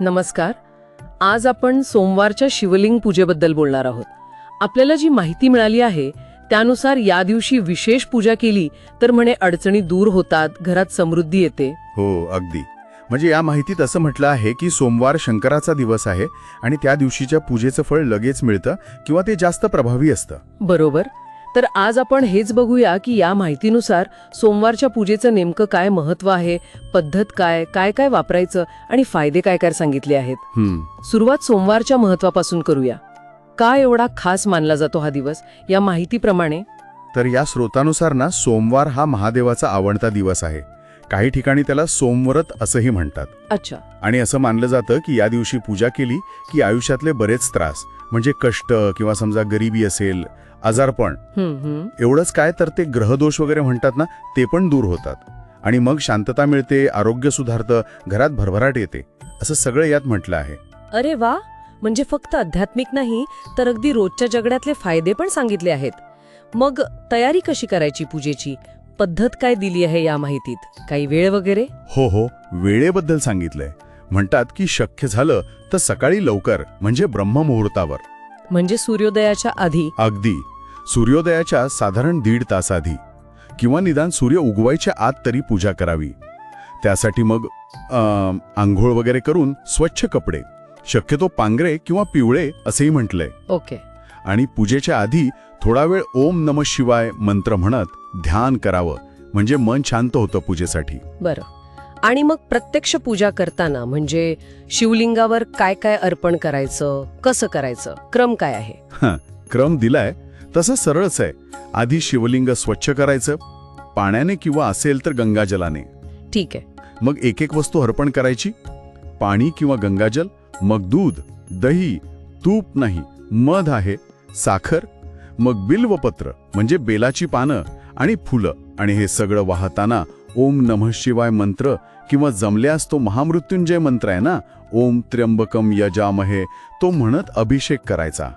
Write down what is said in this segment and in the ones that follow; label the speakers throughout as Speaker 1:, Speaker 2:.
Speaker 1: नमस्कार. आज आपण सोमवारच्या शिवलिंग पूजेबद्दल बोलणार आहोत. आपल्याला जी माहिती मिळाली आहे त्यानुसार या दिवशी विशेष पूजा केली तर म्हणे अडचणी दूर होतात घरात समृद्धी येते.
Speaker 2: हो अगदी. म्हणजे या माहितीत असं म्हटलं आहे की सोमवार शंकराचा दिवस आहे आणि त्या दिवशीच्या पूजेचं फळ लगेच मिळतं किंवा ते जास्त प्रभावी असतं.
Speaker 1: बरोबर. तर आज आपण हेच बघूया की या माहितीनुसार सोमवारच्या पूजेचं नेमकं काय महत्त्व आहे पद्धत काय काय काय वापरायचं आणि फायदे काय काय सांगितले आहेत. सुरुवात सोमवारच्या महत्वापासून करूया. का एवढा खास मानला जातो हा दिवस? या माहितीप्रमाणे
Speaker 2: तर या स्रोतानुसार ना सोमवार हा महादेवाचा आवडता दिवस आहे. काही ठिकाणी त्याला सोमवरत असंही म्हणतात.
Speaker 1: अच्छा.
Speaker 2: आणि असं मानलं जातं की या दिवशी पूजा केली की आयुष्यातले बरेच त्रास म्हणजे कष्ट किंवा समजा गरिबी असेल आजारपण एवढंच काय तर ते ग्रहदोष वगैरे म्हणतात ना ते पण दूर होतात. आणि मग शांतता मिळते आरोग्य सुधारतं घरात भरभराट येते असं सगळं यात म्हटलं आहे.
Speaker 1: अरे वा! म्हणजे फक्त आध्यात्मिक नाही तर अगदी रोजच्या जगण्यातले फायदे पण सांगितले आहेत. मग तयारी कशी करायची पूजेची? पद्धत काय दिली आहे या माहितीत? काही वेळ वगैरे?
Speaker 2: हो हो. वेळेबद्दल सांगितलंय. म्हणतात की शक्य झालं तर सकाळी लवकर म्हणजे ब्रह्ममुहूर्तावर.
Speaker 1: म्हणजे सूर्योदयाच्या आधी?
Speaker 2: अगदी. सूर्योदयाच्या साधारण दीड तास आधी. किंवा निदान सूर्य उगवायच्या आत तरी पूजा करावी. त्यासाठी मग आंघोळ वगैरे करून स्वच्छ कपडे. शक्यतो पांगरे किंवा पिवळे असंही म्हटलंय.
Speaker 1: ओके.
Speaker 2: आणि पूजेच्या आधी थोडा वेळ ओम नम शिवाय मंत्र म्हणत ध्यान करावं. म्हणजे मन शांत होतं पूजेसाठी.
Speaker 1: बरं. आणि मग प्रत्यक्ष पूजा करताना म्हणजे शिवलिंगावर काय काय अर्पण करायचं? कसं करायचं? क्रम काय आहे?
Speaker 2: क्रम दिलाय. तसं सरळच आहे. आधी शिवलिंग स्वच्छ करायचं. पाण्याने किंवा असेल तर गंगाजलाने.
Speaker 1: ठीक आहे.
Speaker 2: मग एक एक वस्तू अर्पण करायची. पाणी किंवा गंगाजल. मग दूध. दही. तूप नाही. मध आहे. साखर मग बिल्वपत्र म्हणजे बेलाची पानं आणि फुलं. आणि हे सगळं वाहताना ओम नमः शिवाय मंत्र किंवा जमल्यास तो महामृत्युंजय मंत्र आहे ना? ओम त्र्यंबकम यजामहे तो म्हणत अभिषेक करायचा.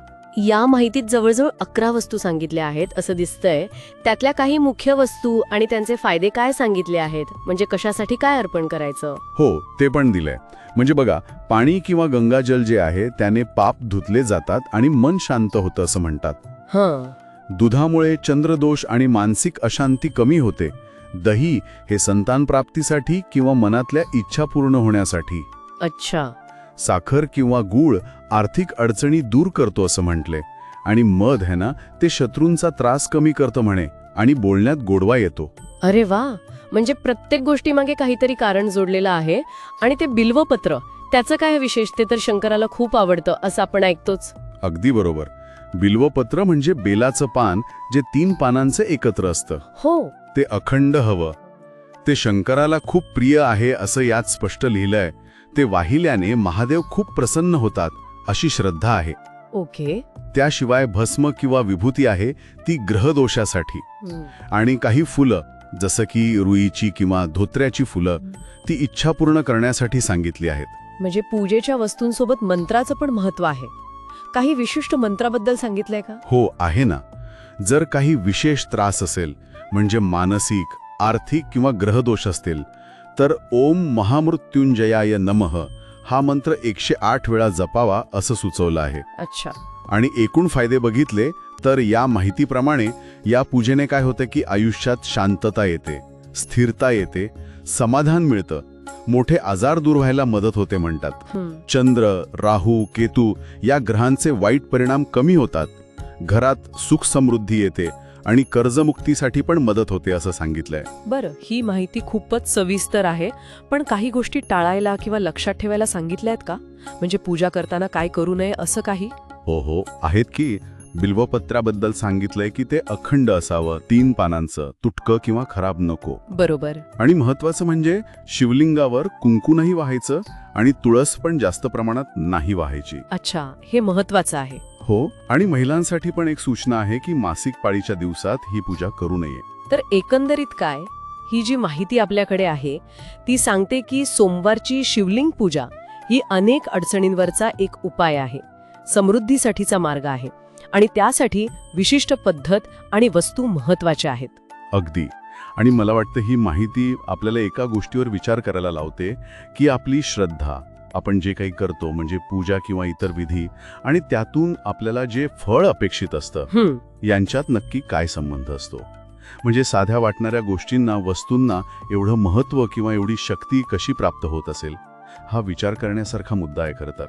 Speaker 3: या माहितीत जवळजवळ अकरा वस्तू सांगितल्या आहेत असं दिसतंय. त्यातल्या काही मुख्य वस्तू आणि त्यांचे फायदे काय सांगितले आहेत? म्हणजे कशासाठी काय अर्पण करायचं?
Speaker 2: हो ते पण दिलंय. म्हणजे बघा पाणी किंवा गंगाजल जे आहे त्याने पाप धुतले जातात आणि मन शांत होतं असं म्हणतात.
Speaker 1: हां.
Speaker 2: दुधामुळे चंद्रदोष आणि मानसिक अशांती कमी होते. दही हे संतान प्राप्तीसाठी किंवा मनातल्या इच्छा पूर्ण होण्यासाठी.
Speaker 3: अच्छा.
Speaker 2: साखर किंवा गूळ आर्थिक अडचणी दूर करतो असं म्हटले. आणि मध है ना ते शत्रूंचा त्रास कमी करतं म्हणे आणि बोलण्यात गोडवा येतो.
Speaker 3: अरे वा! म्हणजे प्रत्येक गोष्टीमागे काहीतरी कारण जोडलेलं आहे आणि ते बिल्वपत्र त्याचं काय विशेष? ते तर शंकराला खूप आवडतं असं आपण ऐकतोच.
Speaker 2: अगदी बरोबर. बिल्वपत्र म्हणजे बेलाचं पान जे तीन पानांचं एकत्र असतं.
Speaker 3: हो.
Speaker 2: ते अखंड हवं. ते शंकराला खूप प्रिय आहे असं यात स्पष्ट लिहिलंय. ते वाहिल्याने महादेव खूप प्रसन्न होतात अशी श्रद्धा आहे.
Speaker 3: ओके.
Speaker 2: त्याशिवाय भस्म किंवा विभूती आहे ती ग्रहदोषासाठी. आणि काही फुलं जसं की रुईची किंवा धोत्र्याची फुलं ती इच्छा पूर्ण करण्यासाठी सांगितली आहेत.
Speaker 1: म्हणजे पूजेच्या वस्तूंसोबत मंत्राचं पण महत्त्व आहे. काही विशिष्ट मंत्राबद्दल सांगितलंय का?
Speaker 2: हो आहे ना. जर काही विशेष त्रास असेल म्हणजे मानसिक आर्थिक किंवा ग्रहदोष असतील तर ओम महामृत्युंजयाय नमः. हा मंत्र एकशे आठ वेळा जपावा असं सुचवलं आहे.
Speaker 1: अच्छा.
Speaker 2: आणि एकूण फायदे बघितले तर या माहितीप्रमाणे या पूजेने काय होतं की आयुष्यात शांतता येते स्थिरता येते समाधान मिळतं. मोठे आजार दूर व्हायला मदत होते म्हणतात. चंद्र राहू केतू या ग्रहांचे वाईट परिणाम कमी होतात. घरात सुख समृद्धी येते. आणि कर्जमुक्तीसाठी पण मदत होते असं सांगितलंय.
Speaker 1: बरं ही माहिती खूपच सविस्तर आहे. पण काही गोष्टी टाळायला किंवा लक्षात ठेवायला सांगितल्या आहेत का? म्हणजे पूजा करताना काय करू नये असं काही?
Speaker 2: हो हो. आहेत की बिल्वपत्राबद्दल सांगितलंय की ते अखंड असावं तीन पानांचं तुटकं किंवा खराब नको.
Speaker 1: बरोबर.
Speaker 2: आणि महत्वाचं म्हणजे शिवलिंगावर कुंकू नाही व्हायचं आणि तुळस पण जास्त प्रमाणात नाही व्हायची.
Speaker 1: अच्छा हे महत्वाचं आहे.
Speaker 2: हो आणि महिलांसाठी पण एक सूचना आहे की मासिक पाळीच्या दिवसात ही पूजा करू नये.
Speaker 1: तर एकंदरीत काय? ही जी माहिती आपल्याकडे आहे ती सांगते की सोमवारची शिवलिंग पूजा ही अनेक अडचणींवरचा एक उपाय आहे समृद्धीसाठीचा मार्ग आहे आणि त्यासाठी विशिष्ट पद्धत आणि वस्तू महत्त्वाच्या आहेत.
Speaker 2: अगदी. आणि मला वाटतं ही माहिती आपल्याला एका गोष्टीवर विचार करायला लावते की आपली श्रद्धा आपण जे काही करतो म्हणजे पूजा किंवा इतर विधी आणि त्यातून आपल्याला जे फळ अपेक्षित असतं यांच्यात नक्की काय संबंध असतो? म्हणजे साध्या वाटणाऱ्या गोष्टींना वस्तूंना एवढं महत्त्व किंवा एवढी शक्ती कशी प्राप्त होत असेल? हा विचार करण्यासारखा मुद्दा आहे खरं तर.